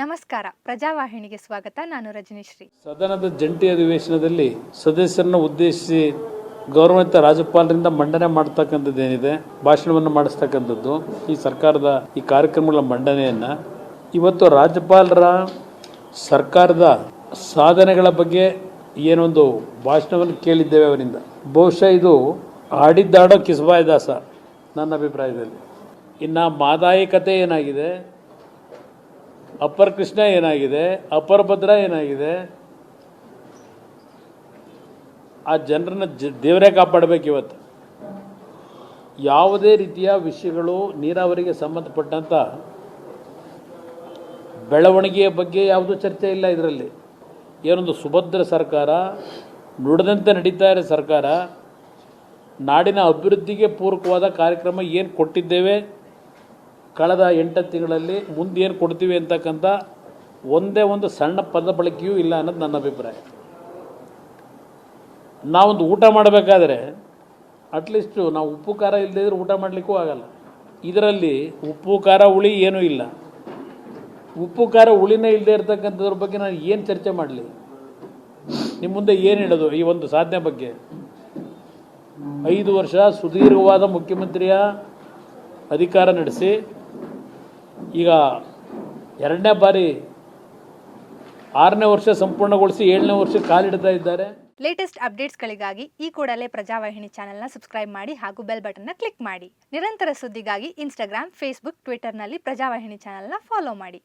ನಮಸ್ಕಾರ. ಪ್ರಜಾವಾಹಿನಿಗೆ ಸ್ವಾಗತ. ನಾನು ರಜನಿಶ್ರೀ. ಸದನದ ಜಂಟಿ ಅಧಿವೇಶನದಲ್ಲಿ ಸದಸ್ಯರನ್ನು ಉದ್ದೇಶಿಸಿ ಗೌರವಾನ್ವಿತ ರಾಜ್ಯಪಾಲರಿಂದ ಮಂಡನೆ ಮಾಡ್ತಕ್ಕಂಥದ್ದು ಏನಿದೆ ಭಾಷಣವನ್ನು ಮಾಡಿಸ್ತಕ್ಕಂಥದ್ದು, ಈ ಸರ್ಕಾರದ ಈ ಕಾರ್ಯಕ್ರಮಗಳ ಮಂಡನೆಯನ್ನ. ಇವತ್ತು ರಾಜ್ಯಪಾಲರ ಸರ್ಕಾರದ ಸಾಧನೆಗಳ ಬಗ್ಗೆ ಏನೊಂದು ಭಾಷಣವನ್ನು ಕೇಳಿದ್ದೇವೆ ಅವರಿಂದ. ಬಹುಶಃ ಇದು ಆಡಿದ್ದಾಡೋ ಕಿಸ್ಬಾಯ್ ದಾಸ, ನನ್ನ ಅಭಿಪ್ರಾಯದಲ್ಲಿ. ಇನ್ನು ಮಾದಾಯಿ ಕತೆ ಏನಾಗಿದೆ? ಅಪ್ಪರ್ ಕೃಷ್ಣ ಏನಾಗಿದೆ? ಅಪ್ಪರ್ ಭದ್ರ ಏನಾಗಿದೆ? ಆ ಜನರನ್ನ ಜ ದೇವರೇ ಕಾಪಾಡಬೇಕು ಇವತ್ತು. ಯಾವುದೇ ರೀತಿಯ ವಿಷಯಗಳು ನೀರಾವರಿಗೆ ಸಂಬಂಧಪಟ್ಟಂಥ ಬೆಳವಣಿಗೆಯ ಬಗ್ಗೆ ಯಾವುದೂ ಚರ್ಚೆ ಇಲ್ಲ ಇದರಲ್ಲಿ. ಏನೊಂದು ಸುಭದ್ರ ಸರ್ಕಾರ, ನುಡಿದಂತೆ ನಡೀತಾ ಇರೋ ಸರ್ಕಾರ, ನಾಡಿನ ಅಭಿವೃದ್ಧಿಗೆ ಪೂರಕವಾದ ಕಾರ್ಯಕ್ರಮ ಏನು ಕೊಟ್ಟಿದ್ದೇವೆ? ಕಳೆದ ಎಂಟು ತಿಂಗಳಲ್ಲಿ ಮುಂದೇನು ಕೊಡ್ತೀವಿ ಅಂತಕ್ಕಂಥ ಒಂದೇ ಒಂದು ಸಣ್ಣ ಪದ ಬಳಕೆಯೂ ಇಲ್ಲ ಅನ್ನೋದು ನನ್ನ ಅಭಿಪ್ರಾಯ. ನಾವೊಂದು ಊಟ ಮಾಡಬೇಕಾದ್ರೆ ಅಟ್ಲೀಸ್ಟು ನಾವು ಉಪ್ಪು, ಖಾರ ಇಲ್ಲದೇ ಇದ್ರೆ ಊಟ ಮಾಡಲಿಕ್ಕೂ ಆಗಲ್ಲ. ಇದರಲ್ಲಿ ಉಪ್ಪು, ಖಾರ, ಹುಳಿ ಏನೂ ಇಲ್ಲ. ಉಪ್ಪು, ಖಾರ, ಹುಳಿನೇ ಇಲ್ಲದೆ ಇರತಕ್ಕಂಥದ್ರ ಬಗ್ಗೆ ನಾನು ಏನು ಚರ್ಚೆ ಮಾಡಲಿ? ನಿಮ್ಮ ಮುಂದೆ ಏನು ಹೇಳೋದು ಈ ಒಂದು ಸಾಧನೆ ಬಗ್ಗೆ? ಐದು ವರ್ಷ ಸುದೀರ್ಘವಾದ ಮುಖ್ಯಮಂತ್ರಿಯ ಅಧಿಕಾರ ನಡೆಸಿ ಈಗ ಎರಡನೇ ಬಾರಿ ಆರನೇ ವರ್ಷ ಸಂಪೂರ್ಣಗೊಳಿಸಿ ಏಳನೇ ವರ್ಷ ಕಾಲಿಡ್ತಾ ಇದ್ದಾರೆ. ಲೇಟೆಸ್ಟ್ ಅಪ್ಡೇಟ್ಸ್ಗಳಿಗಾಗಿ ಈ ಕೂಡಲೇ ಪ್ರಜಾವಾಹಿನಿ ಚಾನೆಲ್ನ ಸಬ್ಸ್ಕ್ರೈಬ್ ಮಾಡಿ ಹಾಗೂ ಬೆಲ್ ಬಟನ್ನ ಕ್ಲಿಕ್ ಮಾಡಿ. ನಿರಂತರ ಸುದ್ದಿಗಾಗಿ ಇನ್ಸ್ಟಾಗ್ರಾಮ್ ಫೇಸ್ಬುಕ್ ಟ್ವಿಟರ್ನಲ್ಲಿ ಪ್ರಜಾವಾಹಿನಿ ಚಾನೆಲ್ನ ಫಾಲೋ ಮಾಡಿ.